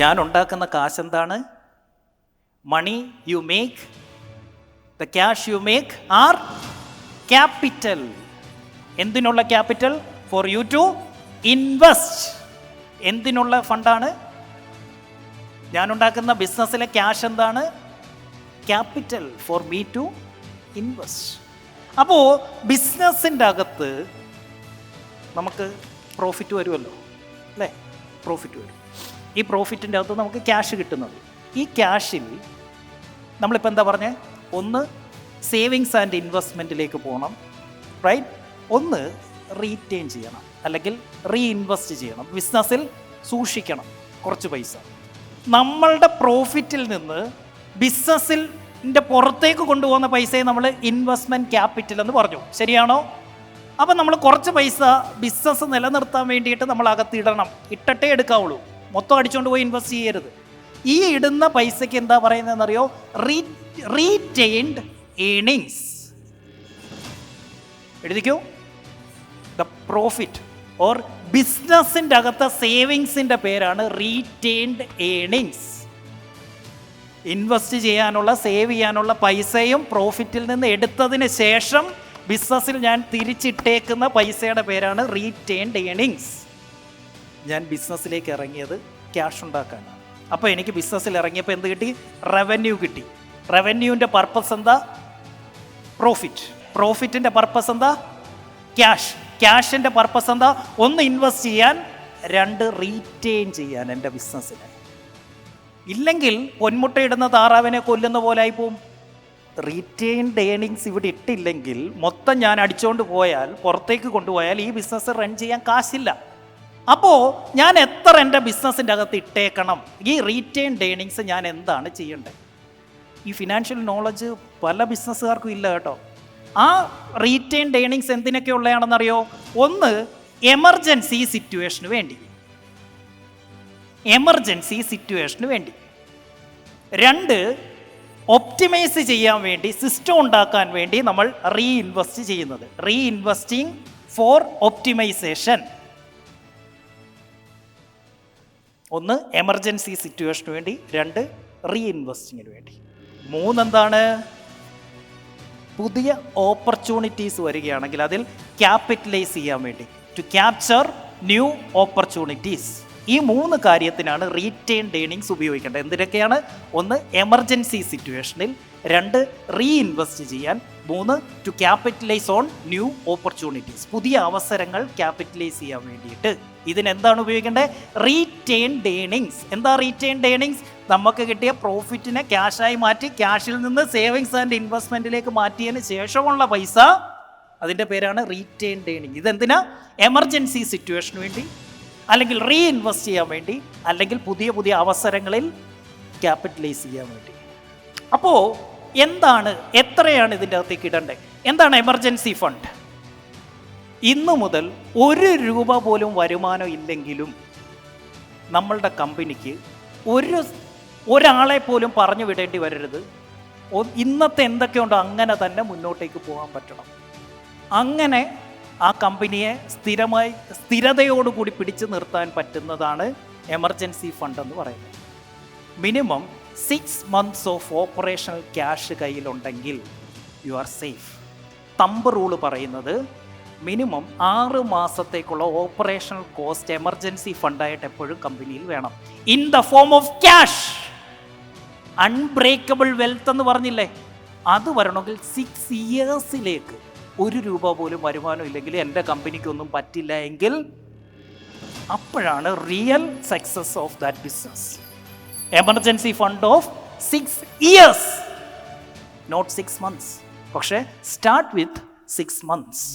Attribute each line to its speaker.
Speaker 1: ഞാൻ ഉണ്ടാക്കുന്ന കാശ് എന്താണ് money you make the cash you make are capital എന്തിനുള്ള capital for you to invest എന്തിനുള്ള ഫണ്ടാണ് ഞാൻ ഉണ്ടാക്കുന്ന ബിസിനസ്സിലെ ക്യാഷ് എന്താണ്? Capital for me to invest അപ്പോൾ ബിസിനസ്സിന്റെ അകത്ത് നമുക്ക് പ്രോഫിറ്റ് വരുമല്ലോ അല്ലേ? പ്രോഫിറ്റ് വരും. ഈ പ്രോഫിറ്റിന്റെ അകത്ത് നമുക്ക് ക്യാഷ് കിട്ടുന്നത്. ഈ ക്യാഷിൽ നമ്മളിപ്പോൾ എന്താ പറഞ്ഞത് ഒന്ന് സേവിങ്സ് ആൻഡ് ഇൻവെസ്റ്റ്മെന്റിലേക്ക് പോകണം റൈറ്റ് ഒന്ന് റീറ്റെയിൻ ചെയ്യണം അല്ലെങ്കിൽ റീഇൻവെസ്റ്റ് ചെയ്യണം. ബിസിനസ്സിൽ സൂക്ഷിക്കണം കുറച്ച് പൈസ. നമ്മളുടെ പ്രോഫിറ്റിൽ നിന്ന് ബിസിനസ്സിൽ പുറത്തേക്ക് കൊണ്ടുപോകുന്ന പൈസയെ നമ്മൾ ഇൻവെസ്റ്റ്മെന്റ് ക്യാപിറ്റൽ എന്ന് പറഞ്ഞു. ശരിയാണോ? അപ്പം നമ്മൾ കുറച്ച് പൈസ ബിസിനസ് നിലനിർത്താൻ വേണ്ടിയിട്ട് നമ്മൾ അകത്തിടണം ഇട്ടട്ടേ എടുക്കാവുള്ളൂ. മൊത്തം അടിച്ചുകൊണ്ട് പോയി ഇൻവെസ്റ്റ് ചെയ്യരുത്. ഈ ഇടുന്ന പൈസയ്ക്ക് എന്താ പറയുന്നതെന്നറിയോ? റീ റീറ്റെയിൻഡ് ഏണിങ്സ് എഴുതിക്കൂ? ദ പ്രോഫിറ്റ് ഓർ ബിസിനസ്സിന്റെ അകത്തെ സേവിങ്സിന്റെ പേരാണ് റീറ്റെയിൻഡ് ഏണിങ്സ് ഇൻവെസ്റ്റ് ചെയ്യാനുള്ള സേവ് ചെയ്യാനുള്ള പൈസയും പ്രോഫിറ്റിൽ നിന്ന് എടുത്തതിന് ശേഷം ബിസിനസ്സിൽ ഞാൻ തിരിച്ചിട്ടേക്കുന്ന പൈസയുടെ പേരാണ് റീറ്റെയിൻഡ് ഏണിങ്സ് ഞാൻ ബിസിനസ്സിലേക്ക് ഇറങ്ങിയത് ക്യാഷ് ഉണ്ടാക്കാനാണ്. അപ്പോൾ എനിക്ക് ബിസിനസ്സിൽ ഇറങ്ങിയപ്പോൾ എന്ത് കിട്ടി? റവന്യൂ കിട്ടി. റവന്യൂവിന്റെ പർപ്പസ് എന്താ? പ്രോഫിറ്റ് പ്രോഫിറ്റിന്റെ പർപ്പസ് എന്താ? ക്യാഷ് ക്യാഷിന്റെ പർപ്പസ് എന്താ? ഒന്ന് ഇൻവെസ്റ്റ് ചെയ്യാൻ രണ്ട് റീറ്റെയിൻ ചെയ്യാൻ എന്റെ ബിസിനസ്സിന് ഇല്ലെങ്കിൽ പൊന്മുട്ടയിടുന്ന താറാവിനെ കൊല്ലുന്ന പോലായി പോവും റീറ്റെയിൻഡ് ഏണിങ്സ് ഇവിടെ ഇട്ടില്ലെങ്കിൽ മൊത്തം ഞാൻ അടിച്ചുകൊണ്ട് പോയാൽ പുറത്തേക്ക് കൊണ്ടുപോയാൽ ഈ ബിസിനസ് റൺ ചെയ്യാൻ കാശില്ല. അപ്പോൾ ഞാൻ എത്ര എന്റെ ബിസിനസ്സിന്റെ അകത്ത് ഇട്ടേക്കണം? ഈ റീറ്റെയിൻ ഡേണിങ്സ് ഞാൻ എന്താണ് ചെയ്യേണ്ടത്? ഈ ഫിനാൻഷ്യൽ നോളജ് പല ബിസിനസ്സുകാർക്കും ഇല്ല കേട്ടോ. ആ റീറ്റെയിൻ ഡേണിങ്സ് എന്തിനൊക്കെ ഉള്ളതാണെന്നറിയോ ഒന്ന് എമർജൻസി സിറ്റുവേഷന് വേണ്ടി. എമർജൻസി സിറ്റുവേഷന് വേണ്ടി. രണ്ട് ഒപ്റ്റിമൈസ് ചെയ്യാൻ വേണ്ടി സിസ്റ്റം ഉണ്ടാക്കാൻ വേണ്ടി നമ്മൾ റീഇൻവെസ്റ്റ് ചെയ്യുന്നത്. റീ ഇൻവെസ്റ്റിംഗ് ഫോർ ഒപ്റ്റിമൈസേഷൻ ഒന്ന് എമർജൻസി സിറ്റുവേഷന് വേണ്ടി രണ്ട് റീ ഇൻവെസ്റ്റിങ്ങിന് വേണ്ടി. മൂന്നെന്താണ്? പുതിയ ഓപ്പർച്യൂണിറ്റീസ് വരികയാണെങ്കിൽ അതിൽ ക്യാപിറ്റലൈസ് ചെയ്യാൻ വേണ്ടി. ടു ക്യാപ്ചർ ന്യൂ ഓപ്പർച്യൂണിറ്റീസ് ഈ മൂന്ന് കാര്യത്തിനാണ് റീറ്റെയിൻ ഏണിങ്സ് ഉപയോഗിക്കേണ്ടത്. എന്തിനൊക്കെയാണ്? ഒന്ന് എമർജൻസി സിറ്റുവേഷനിൽ രണ്ട് റീ ഇൻവെസ്റ്റ് ചെയ്യാൻ മൂന്ന് to capitalise on new opportunities പുതിയ അവസരങ്ങൾ ക്യാപിറ്റലൈസ് ചെയ്യാൻ വേണ്ടിയിട്ട്. ഇതിനെന്താണ് ഉപയോഗിക്കേണ്ടത്? റീറ്റെയിൻഡ് ഏണിങ്സ് എന്താ റീറ്റെയിൻഡ് ഏണിങ്സ് നമുക്ക് കിട്ടിയ പ്രോഫിറ്റിനെ ക്യാഷായി മാറ്റി ക്യാഷിൽ നിന്ന് സേവിങ്സ് ആൻഡ് ഇൻവെസ്റ്റ്മെന്റിലേക്ക് മാറ്റിയതിന് ശേഷമുള്ള പൈസ അതിന്റെ പേരാണ് റീറ്റെയിൻഡ് ഏണിങ് ഇതെന്തിനാ? എമർജൻസി സിറ്റുവേഷന് വേണ്ടി അല്ലെങ്കിൽ റീ ഇൻവെസ്റ്റ് ചെയ്യാൻ വേണ്ടി അല്ലെങ്കിൽ പുതിയ പുതിയ അവസരങ്ങളിൽ ക്യാപിറ്റലൈസ് ചെയ്യാൻ വേണ്ടി. അപ്പോൾ എന്താണ് എത്രയാണ് ഇതിന്റെ അകത്തേക്ക് ഇടേണ്ടത് എന്താണ് എമർജൻസി ഫണ്ട് ഇന്നു മുതൽ ഒരു രൂപ പോലും വരുമാനം ഇല്ലെങ്കിലും നമ്മളുടെ കമ്പനിക്ക് ഒരു ഒരാളെ പോലും പറഞ്ഞു വിടേണ്ടി വരരുത്. ഇന്നത്തെ എന്തൊക്കെയുണ്ടോ അങ്ങനെ തന്നെ മുന്നോട്ടേക്ക് പോകാൻ പറ്റണം. അങ്ങനെ ആ കമ്പനിയെ സ്ഥിരമായി സ്ഥിരതയോടുകൂടി പിടിച്ചു നിർത്താൻ പറ്റുന്നതാണ് എമർജൻസി ഫണ്ട് എന്ന് പറയുന്നത്. Minimum six months of operational cash കയ്യിലുണ്ടെങ്കിൽ you are safe thumb rule പറയുന്നത് മിനിമം ആറ് മാസത്തേക്കുള്ള ഓപ്പറേഷണൽ കോസ്റ്റ് എമർജൻസി ഫണ്ടായിട്ട് എപ്പോഴും കമ്പനിയിൽ വേണം. In the form of cash unbreakable wealth എന്ന് പറഞ്ഞില്ലേ? അത് വരണമെങ്കിൽ സിക്സ് ഇയേഴ്സിലേക്ക് ഒരു രൂപ പോലും വരുമാനം ഇല്ലെങ്കിൽ എന്റെ കമ്പനിക്കൊന്നും പറ്റില്ല എങ്കിൽ അപ്പോഴാണ് real success of that business emergency fund of six years not six months പക്ഷേ സ്റ്റാർട്ട് വിത്ത് സിക്സ് മന്ത്സ്